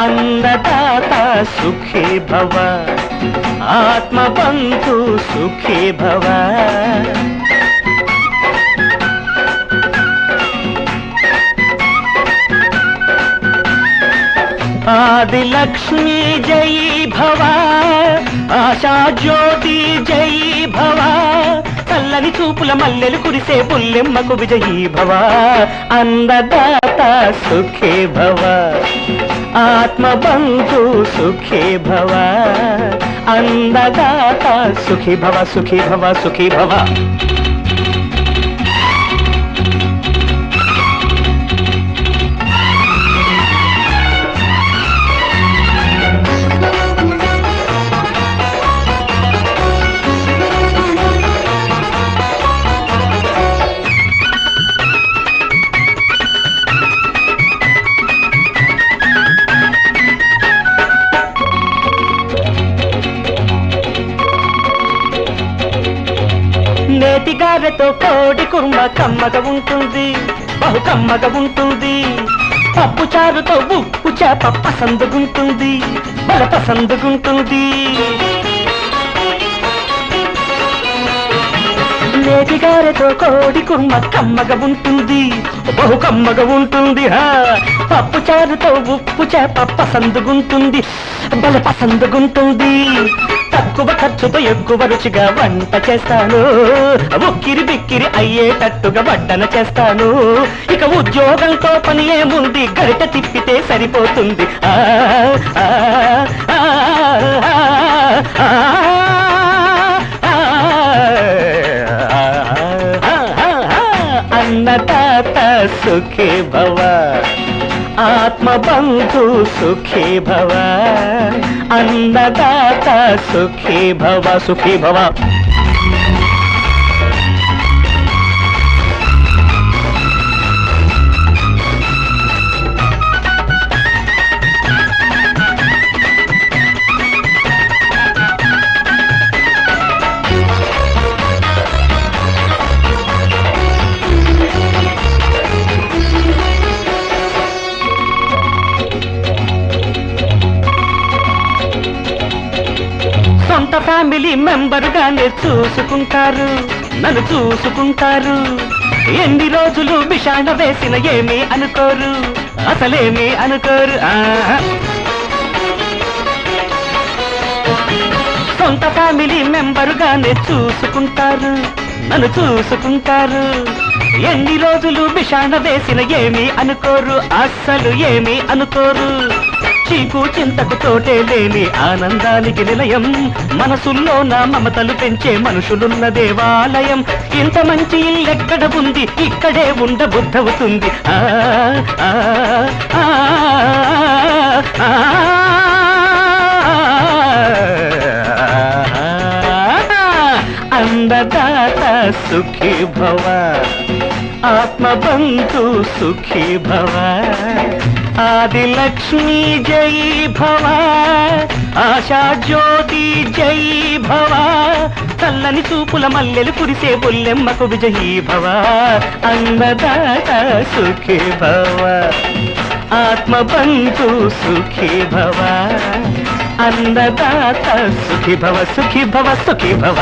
అన్నదాత సుఖీ భవ ఆత్మబంధు సుఖీ భవ ఆదిలక్ష్మీ జయీ భవ ఆశా జ్యోతి జయీ చల్లని చూపుల మల్లెలు కురిసే పుల్లెమ్మకు విజయీ భవ అందదాత సుఖే భవ ఆత్మబంధు సుఖే భవ అందదాత సుఖీ భవ సుఖీ భవ సుఖీ భవ గారెతో కోడి కుర్మ కమ్మగా ఉంటుంది. బహు కమ్మగా ఉంటుంది. పప్పు చారుతో ఉప్పు చేప పసందుగుంటుంది బల పసందుగుంటుంది నేతిగారెతో కోడి కుర్మ కమ్మగా ఉంటుంది. బహు కమ్మగా ఉంటుంది. పప్పు చారుతో ఉప్పు చేప పసందుగుంటుంది బల పసందుగుంటుంది తక్కువ ఖర్చుతో ఎక్కువ రుచిగా వంట చేస్తాను ఉక్కిరి బిక్కిరి అయ్యేటట్టుగా వడ్డన చేస్తాను ఇక ఉద్యోగంతో పని ఏముంది గరిట తిప్పితే సరిపోతుంది అన్నదాత సుఖే భవ ఆత్మబంధు సుఖీ భవ అన్నదాత సుఖీ భవ సుఖీ భవ ఫ్యామిలీ మెంబరుగానే చూసుకుంటారు. నన్ను చూసుకుంటారు. ఎన్ని రోజులు విషాణ వేసిన ఏమీ అనుకోరు. అసలేమీ అనుకోరు. సొంత ఫ్యామిలీ మెంబరుగానే చూసుకుంటారు. నన్ను చూసుకుంటారు. ఎన్ని రోజులు విషాణ వేసిన ఏమీ అనుకోరు. అస్సలు ఏమీ అనుకోరు. చీకు చింతకు తోటే లేని ఆనందానికి నిలయం మనసుల్లో నా మమతలు పెంచే మనుషులున్న దేవాలయం ఇంత మంచి ఇల్లెక్కడ ఉంది ఇక్కడే ఉండ బుద్ధవుతుంది ఆ ఆ, ఆ, ఆ, అన్నదాత సుఖీ భవ ఆత్మబంధు సుఖీ భవ ఆదిలక్ష్మీ జై భవ ఆశా జ్యోతి జై భవ చల్లని చూపుల మల్లెలు కురిసే బుల్లెమ్మకు విజయీ భవ అన్నదాత సుఖీ భవ ఆత్మబంధు సుఖీ భవ అన్నదాత సుఖీ భవ సుఖీ భవ సుఖీ భవ.